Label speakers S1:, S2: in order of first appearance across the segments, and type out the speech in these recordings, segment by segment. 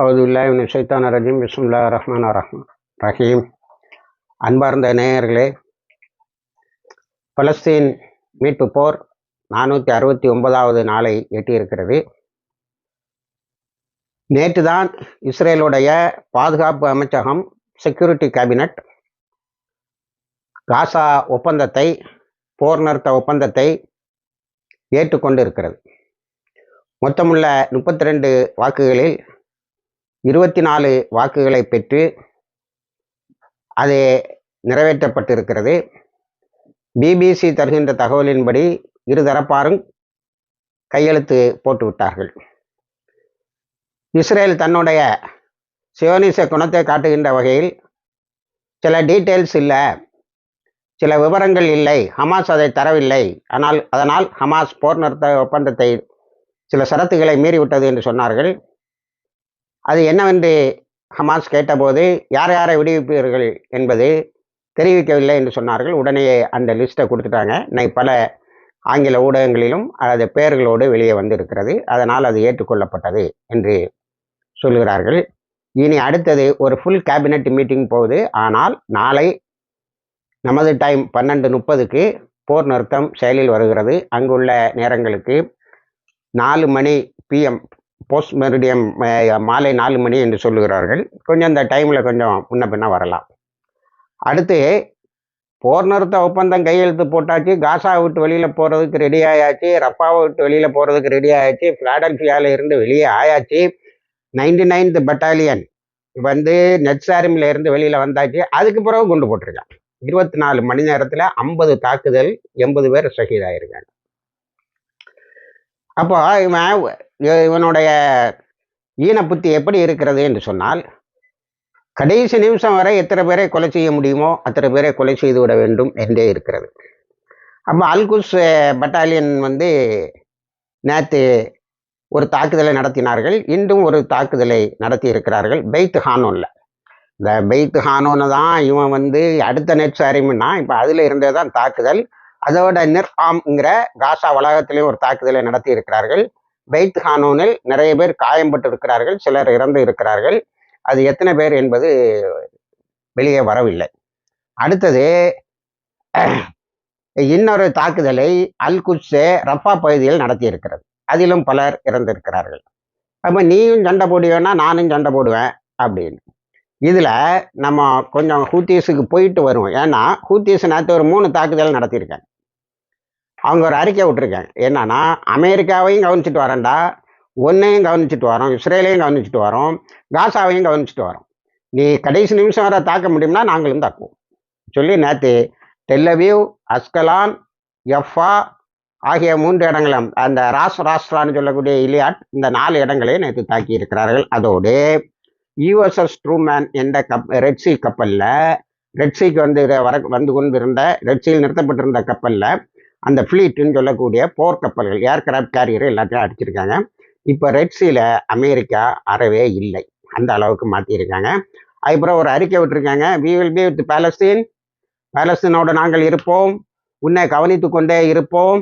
S1: அவுதுல்லாஹின் சைத்தான ரஜீம் பிஸ்முல்லா ரஹ்மான் ரஹ்மான் ரஹீம். அன்பார்ந்த நேயர்களே பலஸ்தீன் மீட்பு போர் நானூற்றி அறுபத்தி ஒன்பதாவது நாளை எட்டியிருக்கிறது. நேற்று தான் இஸ்ரேலுடைய பாதுகாப்பு அமைச்சகம் செக்யூரிட்டி கேபினட் காசா ஒப்பந்தத்தை போர் நிறுத்த ஒப்பந்தத்தை ஏற்றுக்கொண்டு இருக்கிறது மொத்தமுள்ள முப்பத்தி ரெண்டு வாக்குகளில் இருபத்தி நாலு வாக்குகளை பெற்று அது நிறைவேற்றப்பட்டிருக்கிறது. பிபிசி தருகின்ற தகவலின்படி இருதரப்பாரும் கையெழுத்து போட்டு விட்டார்கள் இஸ்ரேல் தன்னுடைய சியோனிச குணத்தை காட்டுகின்ற வகையில் சில டீட்டெயில்ஸ் இல்லை சில விவரங்கள் இல்லை. ஹமாஸ் அதை தரவில்லை. ஆனால் அதனால் ஹமாஸ் போர் நிறுத்த ஒப்பந்தத்தை சில சரத்துகளை மீறிவிட்டது என்று சொன்னார்கள். அது என்னவென்று ஹமாஸ் கேட்டபோது யார் யாரை விடுவிப்பீர்கள்? என்பது தெரிவிக்கவில்லை என்று சொன்னார்கள். உடனே அந்த லிஸ்ட்டை கொடுத்துட்டாங்க. இன்னைக்கு பல ஆங்கில ஊடகங்களிலும் அது பெயர்களோடு வெளியே வந்திருக்கிறது. அதனால் அது ஏற்றுக்கொள்ளப்பட்டது என்று சொல்கிறார்கள். இனி அடுத்தது ஒரு ஃபுல் கேபினட் மீட்டிங் போகுது. ஆனால் நாளை நமது டைம் பன்னெண்டு முப்பதுக்கு போர் நிறுத்தம் செயலில் வருகிறது. அங்குள்ள நேரங்களுக்கு நாலு மணி பிஎம் போஸ்ட் மெரிடியம் மாலை நாலு மணி என்று சொல்லுகிறார்கள். கொஞ்சம் இந்த டைமில் கொஞ்சம் முன்ன பின்ன வரலாம். அடுத்து போர் நிறுத்த ஒப்பந்தம் கையெழுத்து போட்டாச்சு. காசா விட்டு வெளியில் போகிறதுக்கு ரெடி ஆயாச்சு. ரப்பாவை விட்டு வெளியில் போகிறதுக்கு ரெடி ஆயாச்சு. ஃபிலாடல்ஃபியாவில் இருந்து வெளியே ஆயாச்சு. நைன்டி நைன்த் பட்டாலியன் வந்து நெட்சாரிமில் இருந்து வெளியில் வந்தாச்சு. அதுக்கு பிறகு குண்டு போட்டிருக்கான். இருபத்தி நாலு மணி நேரத்தில் ஐம்பது தாக்குதல் எண்பது பேர் ஷஹீதாயிருக்காங்க. அப்போ இவன் இவனுடைய ஈன புத்தி எப்படி இருக்கிறது என்று சொன்னால் கடைசி நிமிஷம் வரை எத்தனை பேரை கொலை செய்ய முடியுமோ அத்தனை பேரை கொலை செய்து விட வேண்டும் என்றே இருக்கிறது. அப்போ அல்குஸ் பட்டாலியன் வந்து நேற்று ஒரு தாக்குதலை நடத்தினார்கள். இன்றும் ஒரு தாக்குதலை நடத்தி இருக்கிறார்கள். பெய்த் ஹானோனில். இந்த பெய்த் ஹானோனை தான் இவன் வந்து அடுத்த நெட் சாரிமுன்னா இப்போ அதில் இருந்தே தான் தாக்குதல். அதோட நிர்ஆம்ங்கிற காசா வளாகத்திலையும் ஒரு தாக்குதலை நடத்தி இருக்கிறார்கள். பெய்த் ஹானோனில் நிறைய பேர் காயம்பட்டு இருக்கிறார்கள் சிலர் இறந்து இருக்கிறார்கள். அது எத்தனை பேர் என்பது வெளியே வரவில்லை. அடுத்தது இன்னொரு தாக்குதலை அல் குட்ஸே ரஃபா பகுதியில் நடத்தியிருக்கிறது. அதிலும் பலர் இறந்திருக்கிறார்கள். அப்போ நீயும் சண்டை போடுவேன்னா நானும் சண்டை போடுவேன் அப்படின்னு. இதில் நம்ம கொஞ்சம் ஹூத்தீஸுக்கு போயிட்டு வருவோம். ஏன்னா ஹூத்தீஸ் நேற்று ஒரு மூணு தாக்குதல் நடத்தியிருக்காங்க. அவங்க ஒரு அறிக்கை விட்டுருக்கேன். என்னன்னா அமெரிக்காவையும் கவனிச்சுட்டு வரேன்டா. ஒன்றையும் கவனிச்சுட்டு வரோம். இஸ்ரேலையும் கவனிச்சுட்டு வரோம். காசாவையும் கவனிச்சுட்டு வரோம். நீ கடைசி நிமிஷம் வர தாக்க முடியும்னா நாங்களும் தாக்குவோம். சொல்லி நேற்று டெல்லவியூ அஸ்கலான் எஃபா ஆகிய மூன்று இடங்களும் அந்த ராஸ் ராஷ்டிரான்னு சொல்லக்கூடிய இலியாட் இந்த நாலு இடங்களையும் நேற்று தாக்கி இருக்கிறார்கள். அதோடு யூஎஸ்எஸ் ட்ரூமேன் என்ற கப் ரெட்சி கப்பலில் ரெட்சிக்கு வந்து வர வந்து கொண்டிருந்த ரெட்சியில் நிறுத்தப்பட்டிருந்த கப்பலில் அந்த ஃப்ளீட்டுன்னு சொல்லக்கூடிய போர்க்கப்பல்கள் ஏர்கிராஃப்ட் கேரியர் எல்லாத்தையும் அடிச்சிருக்காங்க. இப்போ ரெட்ஸியில் அமெரிக்கா அறவே இல்லை. அந்த அளவுக்கு மாற்றியிருக்காங்க அதுக்கப்புறம் ஒரு அறிக்கை விட்டுருக்காங்க. We will be with Palestine பேலஸ்தீனோடு நாங்கள் இருப்போம். உன்னை கவனித்து கொண்டே இருப்போம்.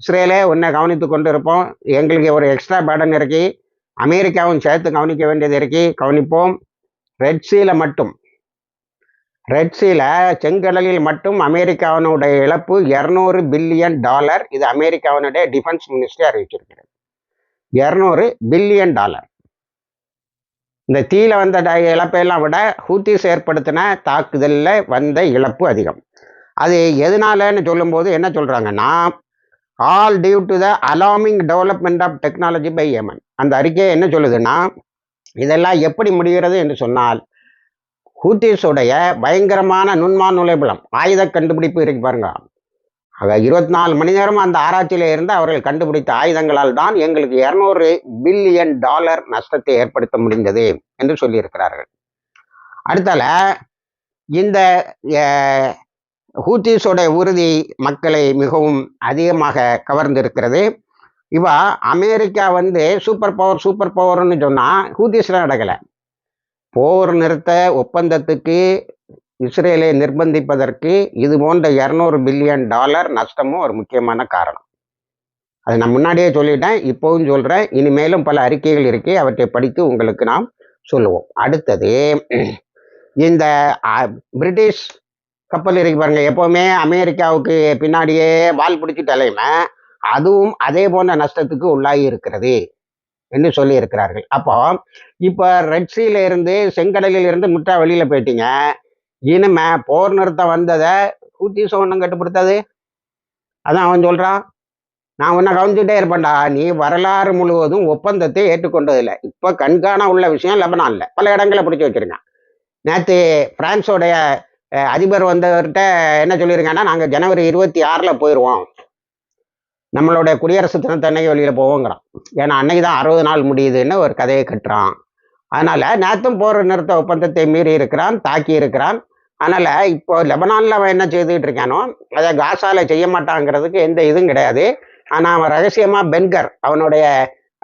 S1: இஸ்ரேலே உன்னை கவனித்து கொண்டு இருப்போம். எங்களுக்கு ஒரு எக்ஸ்ட்ரா பேர்டன் இருக்கு. அமெரிக்காவும் சேர்த்து கவனிக்க வேண்டியது இருக்கு. கவனிப்போம். ரெட்ஸியில் மட்டும் ரெட்ஸில் செங்கடலில் மட்டும் அமெரிக்காவினுடைய இழப்பு இரநூறு பில்லியன் டாலர். இது அமெரிக்காவினுடைய டிஃபென்ஸ் மினிஸ்ட்ரி அறிவிச்சிருக்கிறது. இரநூறு பில்லியன் டாலர். இந்த தீயில வந்த இழப்பையெல்லாம் விட ஹூத்திஸ் ஏற்படுத்தின தாக்குதலில் வந்த இழப்பு அதிகம். அது எதனாலன்னு சொல்லும்போது என்ன சொல்கிறாங்கன்னா all due to the alarming development of technology by Yemen அந்த அறிக்கை என்ன சொல்லுதுன்னா இதெல்லாம் எப்படி முடிகிறது என்று சொன்னால் ஹூத்திஸுடைய பயங்கரமான நுண்மான் நுழைபலம். ஆயுத கண்டுபிடிப்பு இருக்கு பாருங்க. ஆக இருபத்தி நாலு மணி நேரம் அந்த ஆராய்ச்சியில் இருந்து அவர்கள் கண்டுபிடித்த ஆயுதங்களால் தான் எங்களுக்கு இரநூறு பில்லியன் டாலர் நஷ்டத்தை ஏற்படுத்த முடிந்தது என்று சொல்லியிருக்கிறார்கள். அடுத்தால இந்த ஹூத்திஸோட உறுதி மக்களை மிகவும் அதிகமாக கவர்ந்திருக்கிறது. இவா அமெரிக்கா வந்து சூப்பர் பவர் சூப்பர் பவர்னு சொன்னால் ஹூத்திஸ்லாம் நடக்கலை. போர் நிறுத்த ஒப்பந்தத்துக்கு இஸ்ரேலை நிர்பந்திப்பதற்கு இது போன்ற இரநூறு பில்லியன் டாலர் நஷ்டமும் ஒரு முக்கியமான காரணம். அதை நான் முன்னாடியே சொல்லிட்டேன் இப்போவும் சொல்கிறேன் இனிமேலும் பல அறிக்கைகள் இருக்கு. அவற்றை படித்து உங்களுக்கு நாம் சொல்லுவோம். அடுத்தது இந்த பிரிட்டிஷ் கப்பல் இருக்கு பாருங்க. எப்போவுமே அமெரிக்காவுக்கு பின்னாடியே வால் பிடிச்சிட்டு அலையுமே அதுவும் அதே போன்ற நஷ்டத்துக்கு உள்ளாகி இருக்கிறது. என்று சொல்லி இருக்கிறார்கள் அப்போ இப்போ ரெட் சீல இருந்து செங்கடலில் இருந்து முட்டா வெளியில போயிட்டீங்க. இனிமே போர் நிறுத்தம் வந்ததை ஹூத்திஸ் ஒன்றும் கட்டுப்படுத்தாது. அதான் அவன் சொல்றான். நான் உன்னை கவனிச்சுட்டே இருப்பேன்டா. நீ வரலாறு முழுவதும் ஒப்பந்தத்தை ஏற்றுக்கொண்டதில்லை. இப்போ கண்காண உள்ள விஷயம் லெபனான்ல. பல இடங்களை பிடிச்சி வச்சிருக்கான். நேற்று பிரான்ஸோடைய அதிபர் வந்தவர்கிட்ட என்ன சொல்லியிருக்காங்கன்னா நாங்கள் ஜனவரி இருபத்தி ஆறில் போயிடுவோம் நம்மளுடைய குடியரசு தினத்தன்னைக்கு வெளியில் போவோங்கிறான். ஏன்னா அன்னைக்கு தான் அறுபது நாள் முடியுதுன்னு ஒரு கதையை கட்டுறான். அதனால் நேற்றும் போர் நிறுத்த ஒப்பந்தத்தை மீறி இருக்கிறான் தாக்கி இருக்கிறான். அதனால் இப்போ லெபனானில் அவன் என்ன செய்துக்கிட்டு இருக்கானோ அதை காசாவில் செய்ய மாட்டாங்கிறதுக்கு எந்த இதுவும் கிடையாது. ஆனால் அவன் ரகசியமாக பென்கர் அவனுடைய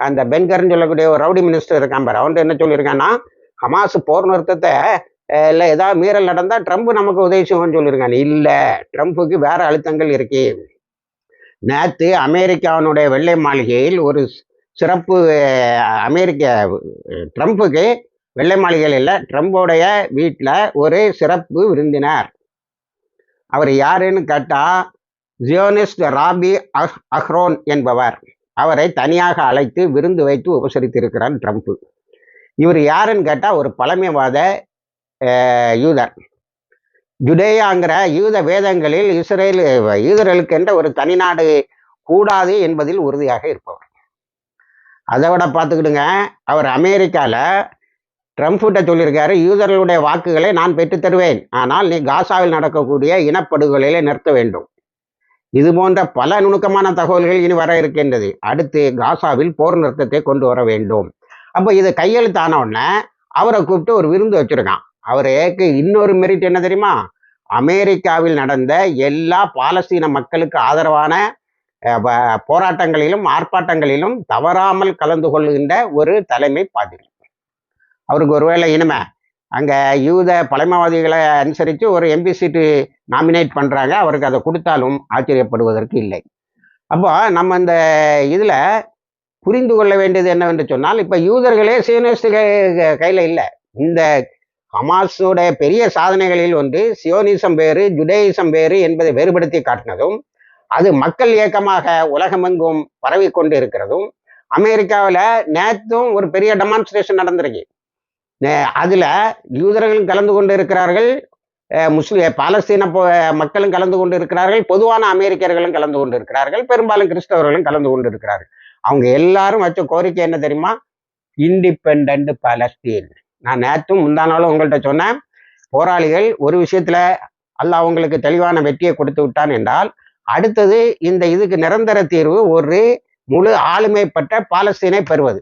S1: அந்த பென்கர்னு சொல்லக்கூடிய ஒரு ரவுடி மினிஸ்டர் இருக்கான் பாரு. அவன்கிட்ட என்ன சொல்லியிருக்கான்னா ஹமாஸ் போர் நிறுத்தத்தை இல்லை ஏதாவது மீறல் நடந்தால் ட்ரம்ப் நமக்கு உதவி செய்வோம்னு சொல்லியிருக்கான். இல்லை ட்ரம்ப்புக்கு வேறு அழுத்தங்கள் இருக்கு. நேற்று அமெரிக்காவினுடைய வெள்ளை மாளிகையில் ஒரு சிறப்பு அமெரிக்க ட்ரம்ப்புக்கு வெள்ளை மாளிகையில் இல்லை ட்ரம்ப்போடைய வீட்டில் ஒரு சிறப்பு விருந்தினர். அவர் யாருன்னு கேட்டால் ஜியோனிஸ்ட் ராபி அஹ் அஹ்ரோன் என்பவர். அவரை தனியாக அழைத்து விருந்து வைத்து உபசரித்திருக்கிறார் ட்ரம்ப். இவர் யாருன்னு கேட்டால் ஒரு பழமைவாத யூதர். ஜுடேயாங்கிற யூத வேதங்களில் இஸ்ரேல் யூதர்களுக்கு என்ற ஒரு தனிநாடு கூடாது என்பதில் உறுதியாக இருப்பவர். அதை விட பார்த்துக்கிடுங்க அவர் அமெரிக்காவில் ட்ரம்ப்கிட்ட சொல்லியிருக்காரு யூதர்களுடைய வாக்குகளை நான் பெற்றுத் தருவேன். ஆனால் நீ காசாவில் நடக்கக்கூடிய இனப்படுகொலையில நிறுத்த வேண்டும். இது போன்ற பல நுணுக்கமான தகவல்கள் இனி வர இருக்கின்றது. அடுத்து காசாவில் போர் நிறுத்தத்தை கொண்டு வர வேண்டும். அப்போ இது கையெழுத்தான உடனே அவரை கூப்பிட்டு ஒரு விருந்து வச்சிருக்கான். அவருக்கு இன்னொரு மெரிட் என்ன தெரியுமா? அமெரிக்காவில் நடந்த எல்லா பாலஸ்தீன மக்களுக்கு ஆதரவான போராட்டங்களிலும் ஆர்ப்பாட்டங்களிலும் தவறாமல் கலந்து கொள்கின்ற ஒரு தலைமை பாதிரி. அவருக்கு ஒருவேளை இனிமே அங்கே யூத பழமைவாதிகளை அனுசரித்து ஒரு எம்பி சீட்டு நாமினேட் பண்ணுறாங்க அவருக்கு அதை கொடுத்தாலும் ஆச்சரியப்படுவதற்கு இல்லை. அப்போ நம்ம இந்த இதில் புரிந்து கொள்ள வேண்டியது என்னவென்று சொன்னால் இப்போ யூதர்களே சியோனிஸ்ட் கையில் இல்லை. இந்த ஹமாஸுடைய பெரிய சாதனைகளில் ஒன்று சியோனிசம் வேறு ஜுடேயிசம் வேறு என்பதை வேறுபடுத்தி காட்டினதும் அது மக்கள் இயக்கமாக உலகமெங்கும் பரவி கொண்டு இருக்கிறதும் அமெரிக்காவில் நேத்தும் ஒரு பெரிய டெமான்ஸ்ட்ரேஷன் நடந்திருக்கு. அதில் அதுல யூதர்களும் கலந்து கொண்டு இருக்கிறார்கள் அஹ் முஸ்லிம் பாலஸ்தீன மக்களும் கலந்து கொண்டு இருக்கிறார்கள் பொதுவான அமெரிக்கர்களும் கலந்து கொண்டு இருக்கிறார்கள் பெரும்பாலும் கிறிஸ்தவர்களும் கலந்து கொண்டு இருக்கிறார்கள் அவங்க எல்லாரும் வச்ச கோரிக்கை என்ன தெரியுமா? இண்டிபெண்ட் பாலஸ்தீன் நான் நேற்றும் முந்தானாலும் உங்கள்கிட்ட சொன்னேன் போராளிகள் ஒரு விஷயத்துல அல்ல அவங்களுக்கு தெளிவான வெற்றியை கொடுத்து விட்டான் என்றால் அடுத்தது இந்த இதுக்கு நிரந்தர தீர்வு ஒரு முழு ஆளுமைப்பட்ட பாலஸ்தீனை பெறுவது.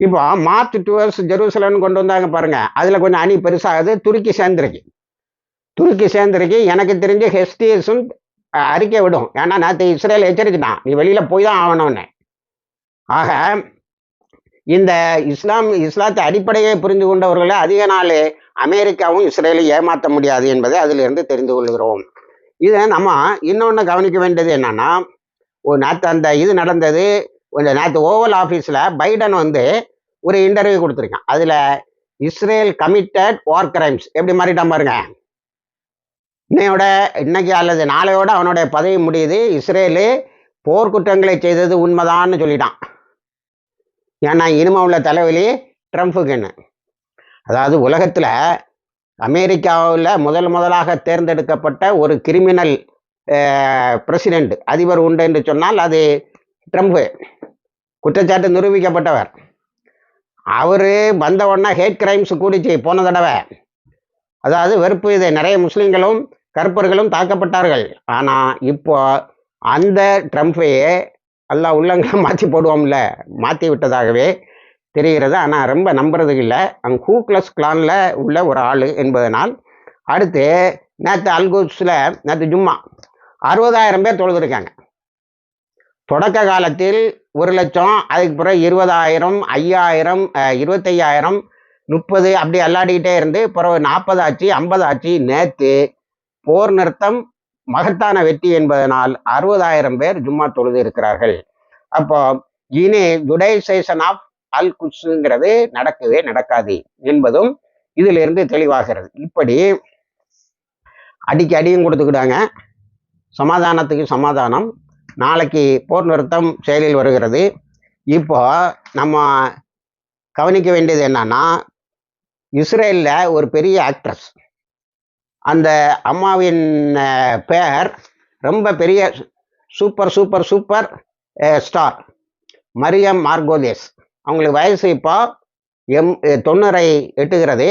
S1: இப்போ மார்ச் டுவர்ஸ் ஜெருசலம்னு கொண்டு வந்தாங்க பாருங்க அதுல கொஞ்சம் அணி பெருசாகுது துருக்கி சேர்ந்துருக்கு. துருக்கி சேர்ந்துருக்கு எனக்கு தெரிஞ்சு ஹெஸ்டிஎஸும் அறிக்கை விடும். ஏன்னா நேற்று இஸ்ரேல் எச்சரிச்சுட்டான் நீ வெளியில போய் தான் ஆகணும்னு. ஆக இந்த இஸ்லாம் இஸ்லாத்தை அடிப்படையை புரிந்து கொண்டவர்களை அதிக நாள் அமெரிக்காவும் இஸ்ரேலும் ஏமாற்ற முடியாது என்பதை அதிலிருந்து தெரிந்து கொள்கிறோம். இதை நம்ம இன்னொன்று கவனிக்க வேண்டியது என்னன்னா ஒரு நேற்று அந்த இது நடந்தது கொஞ்சம் நேற்று ஓவல் ஆஃபீஸில் பைடன் வந்து ஒரு இன்டர்வியூ கொடுத்துருக்கான். அதில் இஸ்ரேல் கமிட்டட் வார் கிரைம்ஸ் எப்படி மாறிட்டான் பாருங்க. இன்னையோட இன்னைக்கு அல்லது நாளையோட அவனுடைய பதவி முடியுது. இஸ்ரேலு போர்க்குற்றங்களை செய்தது உண்மைதான்னு சொல்லிட்டான். ஏன்னா இனிமே உள்ள தலைவலி ட்ரம்ப்புக்குன்னு. அதாவது உலகத்தில் அமெரிக்காவில் முதல் முதலாக தேர்ந்தெடுக்கப்பட்ட ஒரு கிரிமினல் பிரசிடெண்ட் அதிபர் உண்டு என்று சொன்னால் அது ட்ரம்ப்பு. குற்றச்சாட்டு நிரூபிக்கப்பட்டவர். அவர் வந்த உடனே ஹேட் கிரைம்ஸ் கூடிச்சு போன தடவை. அதாவது வெறுப்பு இது. நிறைய முஸ்லீம்களும் கருப்பர்களும் தாக்கப்பட்டார்கள். ஆனால் இப்போ அந்த ட்ரம்ப்பையே எல்லாம் உள்ளங்களை மாற்றி போடுவோம்ல மாற்றி விட்டதாகவே தெரிகிறது. ஆனால் ரொம்ப நம்புறதுக்கு இல்லை. அங்கே ஹூக்லஸ் கிளானில் உள்ள ஒரு ஆள் என்பதனால் அடுத்து நேற்று அல்குஸில் நேற்று ஜும்மா அறுபதாயிரம் பேர் தொழுதுருக்காங்க. தொடக்க காலத்தில் ஒரு லட்சம் அதுக்கு பிறகு இருபதாயிரம் ஐயாயிரம் இருபத்தையாயிரம் முப்பது அப்படி அல்லாடிக்கிட்டே இருந்து பிறகு நாற்பது ஆச்சு ஐம்பது ஆச்சு. நேற்று போர் நிறுத்தம் மகத்தான வெற்றி என்பதனால் அறுபதாயிரம் பேர் ஜும்மா தொழுது இருக்கிறார்கள். அப்போ இனி ஜுடைசேஷன் ஆஃப் அல் குட்ஸுங்கிறது நடக்கவே நடக்காது என்பதும் இதிலிருந்து தெளிவாகிறது. இப்படி அடிக்கு அடியும் கொடுத்துக்கிட்டாங்க. சமாதானத்துக்கு சமாதானம். நாளைக்கு போர் நிறுத்தம் செயலில் வருகிறது. இப்போ நம்ம கவனிக்க வேண்டியது என்னன்னா இஸ்ரேலில் ஒரு பெரிய ஆக்ட்ரஸ் அந்த அம்மாவின் பெயர் ரொம்ப பெரிய super super super star. Miriam Margolyes அவங்களுக்கு வயசு இப்போ எம் தொண்ணூறை எட்டுகிறது.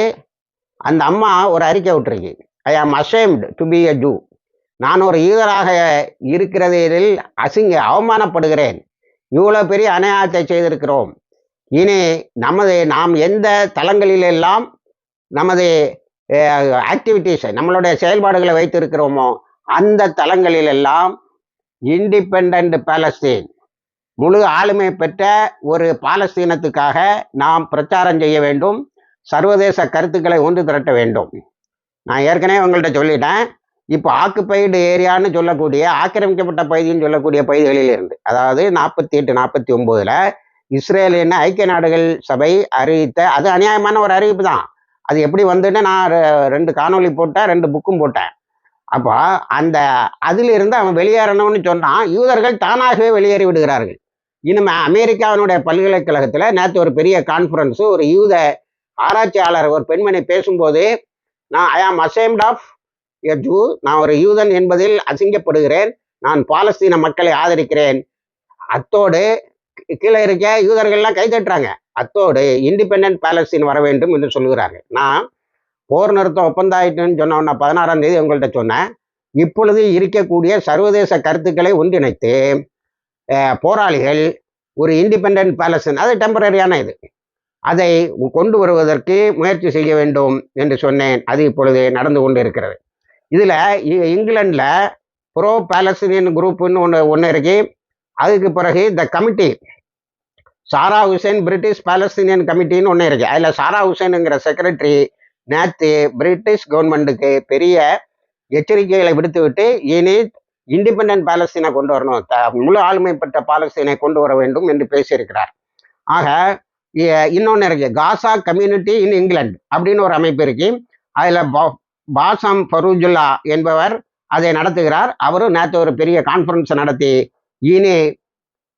S1: அந்த அம்மா ஒரு அறிக்கை விட்டுருக்கு. I am ashamed to be a Jew. நான் ஒரு யூதராக இருக்கிறதில் அசிங்க அவமானப்படுகிறேன். இவ்வளோ பெரிய அநியாயத்தை செய்திருக்கிறோம். இனி நமது நாம் எந்த தளங்களிலெல்லாம் நமது ஆக்டிவிட்டிஸ் நம்மளுடைய செயல்பாடுகளை வைத்திருக்கிறோமோ அந்த தளங்களிலெல்லாம் இண்டிபெண்ட் பாலஸ்தீன் முழு ஆளுமை பெற்ற ஒரு பாலஸ்தீனத்துக்காக நாம் பிரச்சாரம் செய்ய வேண்டும் சர்வதேச கருத்துக்களை ஒன்று திரட்ட வேண்டும். நான் ஏற்கனவே உங்கள்கிட்ட சொல்லிட்டேன் இப்போ ஆக்குப்பைடு ஏரியான்னு சொல்லக்கூடிய ஆக்கிரமிக்கப்பட்ட பகுதின்னு சொல்லக்கூடிய பகுதிகளில் இருந்து அதாவது நாற்பத்தி எட்டு நாற்பத்தி ஒம்போதில் இஸ்ரேலின் ஐக்கிய நாடுகள் சபை அறிவித்த அது அநியாயமான ஒரு அறிவிப்பு தான். அது எப்படி வந்துன்னு நான் ரெண்டு காணொளி போட்டேன் ரெண்டு புக்கும் போட்டேன். அப்போ அந்த அதிலிருந்து அவன் வெளியேறணும்னு சொன்னான் யூதர்கள் தானாகவே வெளியேறி விடுகிறார்கள். இனிமே அமெரிக்காவினுடைய பல்கலைக்கழகத்தில் நேற்று ஒரு பெரிய கான்ஃபரன்ஸு ஒரு யூத ஆராய்ச்சியாளர் ஒரு பெண்மணி பேசும்போது நான் ஐ ஆம் அசேம்ட் ஆஃப் எ ஜூ நான் ஒரு யூதன் என்பதில் அசிங்கப்படுகிறேன் நான் பாலஸ்தீன மக்களை ஆதரிக்கிறேன். அத்தோடு கீழே இருக்க யூதர்கள்லாம் கை தட்டுறாங்க. அத்தோடு இண்டிபெண்டன்ட் பாலஸ்தீன் வர வேண்டும் என்று சொல்கிறாங்க நான் போர் நிறுத்தம் ஒப்பந்தம் ஆயிட்டுன்னு சொன்ன உடனே பதினாறாம் தேதி உங்கள்கிட்ட சொன்னேன். இப்பொழுது இருக்கக்கூடிய சர்வதேச கருத்துக்களை ஒன்றிணைத்து போராளிகள் ஒரு இண்டிபெண்ட் பாலஸ்தீன் அது டெம்பரரியான இது. அதை கொண்டு வருவதற்கு முயற்சி செய்ய வேண்டும் என்று சொன்னேன். அது இப்பொழுது நடந்து கொண்டு இருக்கிறது இதில் இங்கிலாண்டில் ப்ரோ பாலஸ்தீனியன் குரூப்னு ஒன்று ஒன்று இருக்குது அதுக்கு பிறகு இந்த committee Sarah Hussein British Palestinian கமிட்டின்னு ஒன்று இருக்கு. அதில் சாரா ஹுசேனுங்கிற செக்ரட்டரி நேற்று பிரிட்டிஷ் கவர்மெண்ட்டுக்கு பெரிய எச்சரிக்கைகளை விடுத்துவிட்டு இனி இண்டிபெண்டன்ட் பாலஸ்தீனை கொண்டு வரணும். த- முழு ஆளுமைப்பட்ட பாலஸ்தீனை கொண்டு வர வேண்டும் என்று பேசியிருக்கிறார். ஆக இன்னொன்று இருக்கு. காசா கம்யூனிட்டி இன் இங்கிலாந்து அப்படின்னு ஒரு அமைப்பு இருக்கு. அதில் பாசம் ஃபரூஜுல்லா என்பவர் அதை நடத்துகிறார். அவரும் நேற்று ஒரு பெரிய கான்ஃபரன்ஸ் நடத்தி இனி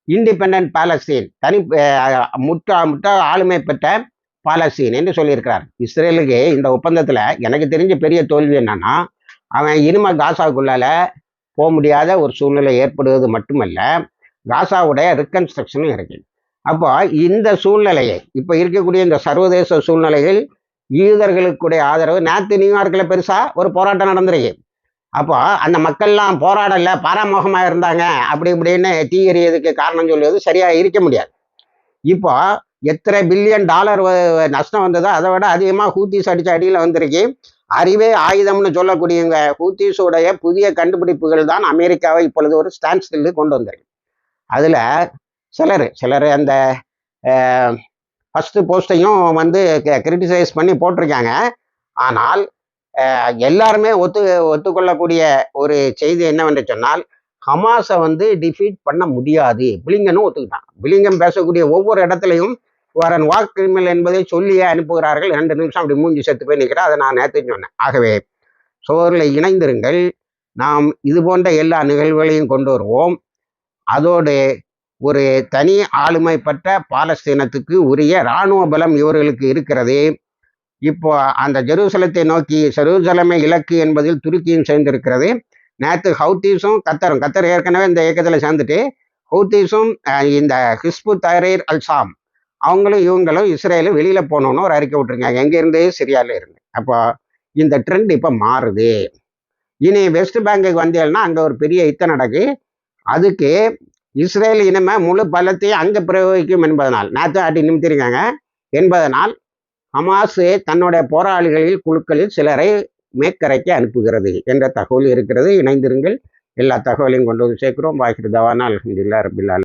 S1: இண்டிபெண்ட் பாலஸ்தீன் தனி முட்டா முற்றா ஆளுமை பெற்ற பாலஸ்தீன் என்று சொல்லியிருக்கிறார். இஸ்ரேலுக்கு இந்த ஒப்பந்தத்தில் எனக்கு தெரிஞ்ச பெரிய தோல்வி என்னன்னா அவன் இனிமே காசாவுக்குள்ளால போக முடியாத ஒரு சூழ்நிலை ஏற்படுவது மட்டுமல்ல காசாவுடைய ரிகன்ஸ்ட்ரக்ஷனும் இருக்கு. அப்போ இந்த சூழ்நிலையை இப்போ இருக்கக்கூடிய இந்த சர்வதேச சூழ்நிலையில் யூதர்களுக்குடைய ஆதரவு நேற்று நியூயார்க்கில் பெருசாக ஒரு போராட்டம் நடந்திருக்கு. அப்போ அந்த மக்கள்லாம் போராடல பாராமுகமாக இருந்தாங்க அப்படி இப்படின்னு தீ எறியதுக்கு காரணம் சொல்லுவது சரியாக இருக்க முடியாது. இப்போ எத்தனை பில்லியன் டாலர் நஷ்டம் வந்ததோ அதை விட அதிகமாக ஹூத்திஸ் அடிச்ச அடியில் வந்திருக்கு. அறிவே ஆயுதம்னு சொல்லக்கூடியவங்க ஹூத்திஸுடைய புதிய கண்டுபிடிப்புகள் தான் அமெரிக்காவை இப்பொழுது ஒரு ஸ்டாண்ட் ஸ்டில்லு கொண்டு வந்திருக்கு. அதில் சிலர் சிலர் அந்த ஃபஸ்ட்டு போஸ்ட்டையும் வந்து கிரிட்டிசைஸ் பண்ணி போட்டிருக்காங்க. ஆனால் எல்லாருமே ஒத்து ஒத்துக்கொள்ளக்கூடிய ஒரு செய்தி என்னவென்று சொன்னால் ஹமாஸை வந்து டிஃபீட் பண்ண முடியாது. பிளிங்கனும் ஒத்துக்கிட்டான். பிளிங்கம் பேசக்கூடிய ஒவ்வொரு இடத்துலையும் வரன் வாக்கிரிமல் என்பதை சொல்லியே அனுப்புகிறார்கள். ரெண்டு நிமிஷம் அப்படி மூஞ்சி செத்து போய் நிற்கிறேன் அதை நான் நேற்று சொன்னேன். ஆகவே சோரில் இணைந்திருங்கள். நாம் இது போன்ற எல்லா நிகழ்வுகளையும் கொண்டு வருவோம். அதோடு ஒரு தனி ஆளுமை பெற்ற பாலஸ்தீனத்துக்கு உரிய இராணுவ பலம் இவர்களுக்கு இருக்கிறது. இப்போ அந்த ஜெருசலத்தை நோக்கி ஜெருசலமே இலக்கு என்பதில் துருக்கியும் சேர்ந்திருக்கிறது. நேற்று ஹவுத்தீஸும் கத்தரும் கத்தர் ஏற்கனவே இந்த இயக்கத்தில் சேர்ந்துட்டு ஹவுத்தீஸும் இந்த ஹிஸ்பு தரீர் அல்சாம் அவங்களும் இவங்களும் இஸ்ரேலும் வெளியில் போகணுன்னு ஒரு அறிக்கை விட்டுருக்காங்க. எங்கேருந்து சிரியாவில் இருந்து. அப்போ இந்த ட்ரெண்ட் இப்போ மாறுது. இனி வெஸ்ட் பேங்குக்கு வந்தீங்கன்னா அங்கே ஒரு பெரிய யுத்தம் நடக்கு. அதுக்கு இஸ்ரேல் இனமே முழு பலத்தையும் அங்கே பிரயோகிக்கும் என்பதனால் நேற்று அடி நிமித்திருக்காங்க. என்பதனால் ஹமாஸ் தன்னுடைய போராளிகளில் குழுக்களில் சிலரை மேற்கரைக்கு அனுப்புகிறது என்ற தகவல் இருக்கிறது. இணைந்திருங்கள். எல்லா தகவலையும் கொண்டு வந்து சேர்க்கிறோம். வாகிர் தவானா அலமதுல்லா ரபில்லா